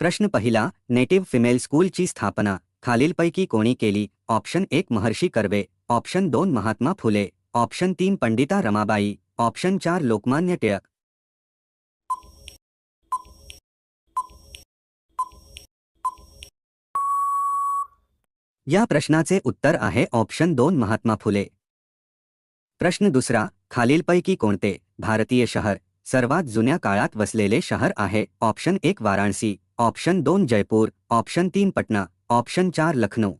प्रश्न पहिला native female स्कूलची स्थापना. खालीलपैकी कोणी केली? ऑप्शन एक महर्षी कर्वे. ऑप्शन दोन महात्मा फुले. ऑप्शन तीन पंडिता रमाबाई. ऑप्शन चार लोकमान्य टिळक. या प्रश्नाचे उत्तर आहे ऑप्शन दोन महात्मा फुले. प्रश्न दुसरा खालीलपैकी कोणते? भारतीय शहर. सर्वात जुन्या काळात वसलेले शहर आहे. ऑप्शन एक वाराणसी. ऑप्शन दोन जयपूर ऑप्शन तीन पटना ऑप्शन चार लखनौ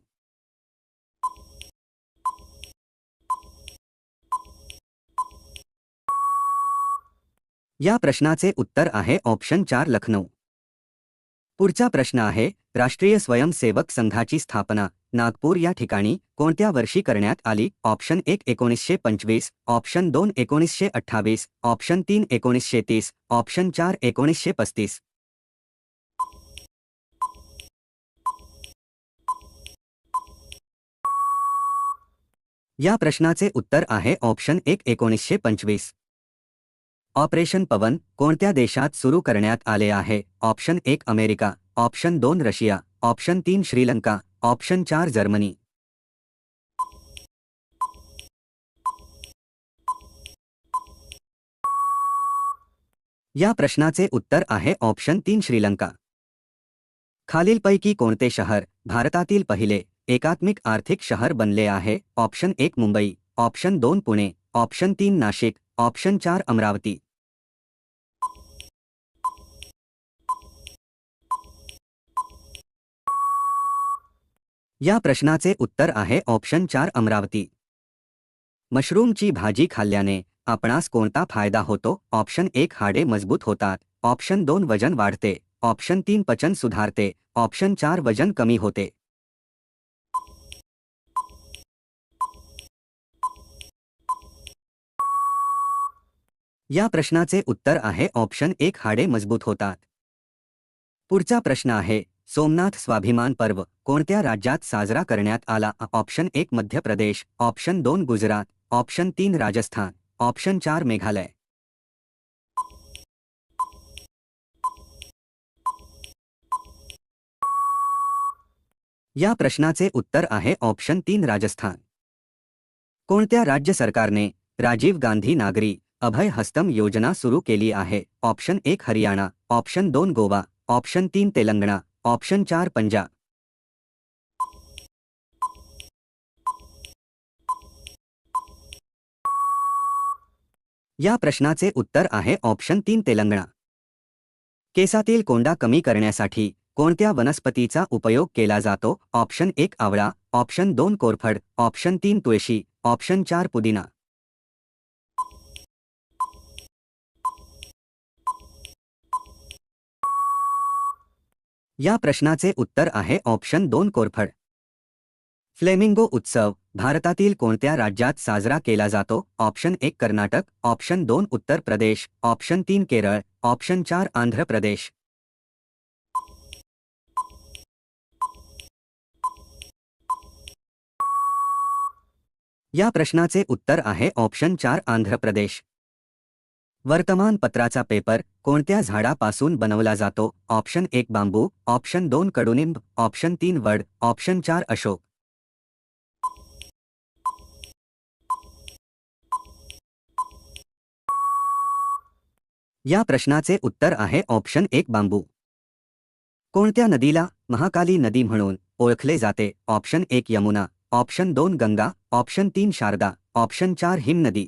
या प्रश्नाचे उत्तर आहे ऑप्शन चार लखनौ पुढचा प्रश्न आहे राष्ट्रीय स्वयंसेवक संघाची स्थापना नागपूर या ठिकाणी कोणत्या वर्षी करण्यात आली? ऑप्शन एक एकोणीसशे पंचवीस ऑप्शन दोन एकोणीसशे अठ्ठावीस ऑप्शन तीन एकोणीसशे तीस ऑप्शन चार एकोणीसशे पस्तीस. या प्रश्नाचे उत्तर आहे ऑप्शन एक एकोणीसशे पंचवीस. ऑपरेशन पवन कोणत्या देशात सुरू करण्यात आले आहे? ऑप्शन एक अमेरिका, ऑप्शन दोन रशिया, ऑप्शन तीन श्रीलंका, ऑप्शन चार जर्मनी. या प्रश्नाचे उत्तर आहे ऑप्शन तीन श्रीलंका. खालीलपैकी कोणते शहर भारतातील पहिले एकात्मिक आर्थिक शहर बनले आहे. ऑप्शन एक मुंबई, ऑप्शन दोन पुणे, ऑप्शन तीन नाशिक, ऑप्शन चार अमरावती. या प्रश्नाचे उत्तर आहे ऑप्शन चार अमरावती. मशरूमची भाजी खाल्ल्याने आपणास कोणता फ़ायदा होतो? ऑप्शन एक हाडे मज़बूत होतात. ऑप्शन दोन वज़न वाढते. ऑप्शन तीन पचन सुधारते. ऑप्शन चार वज़न कमी होते. या प्रश्नाचे उत्तर आहे ऑप्शन एक हाडे मजबूत होतात. पुढचा प्रश्न आहे सोमनाथ स्वाभिमान पर्व कोणत्या राज्यात साजरा करण्यात आला? ऑप्शन एक मध्य प्रदेश ऑप्शन दोन गुजरात ऑप्शन तीन राजस्थान ऑप्शन चार मेघालय. या प्रश्नाचे उत्तर आहे ऑप्शन तीन राजस्थान. कोणत्या राज्य सरकारने राजीव गांधी नागरी अभय हस्तम योजना सुरू केली आहे. ऑप्शन एक हरियाणा ऑप्शन दोन गोवा ऑप्शन तीन तेलंगणा ऑप्शन चार पंजाब. या प्रश्नाचे उत्तर आहे ऑप्शन तीन तेलंगणा. केसातील कोंडा कमी करण्यासाठी कोणत्या वनस्पतीचा उपयोग केला जातो? ऑप्शन एक आवळा ऑप्शन दोन कोरफड ऑप्शन तीन तुळशी ऑप्शन चार पुदिना. या प्रश्नाचे उत्तर आहे ऑप्शन दोन कोरफड. फ्लेमिंगो उत्सव भारतातील कोणत्या राज्यात साजरा केला जातो? ऑप्शन एक कर्नाटक ऑप्शन दोन उत्तर प्रदेश ऑप्शन तीन केरळ ऑप्शन चार आंध्र प्रदेश. या प्रश्नाचे उत्तर आहे ऑप्शन चार आंध्र प्रदेश. वर्तमानपत्राचा पेपर कोणत्या झाडापासून बनवला जातो? ऑप्शन एक बांबू ऑप्शन दोन कडुनिंब ऑप्शन तीन वड ऑप्शन चार अशोक. या प्रश्नाचे उत्तर आहे ऑप्शन एक बांबू. कोणत्या नदीला महाकाली नदी म्हणून ओळखले जाते? ऑप्शन एक यमुना ऑप्शन दोन गंगा ऑप्शन तीन शारदा ऑप्शन चार हिमनदी.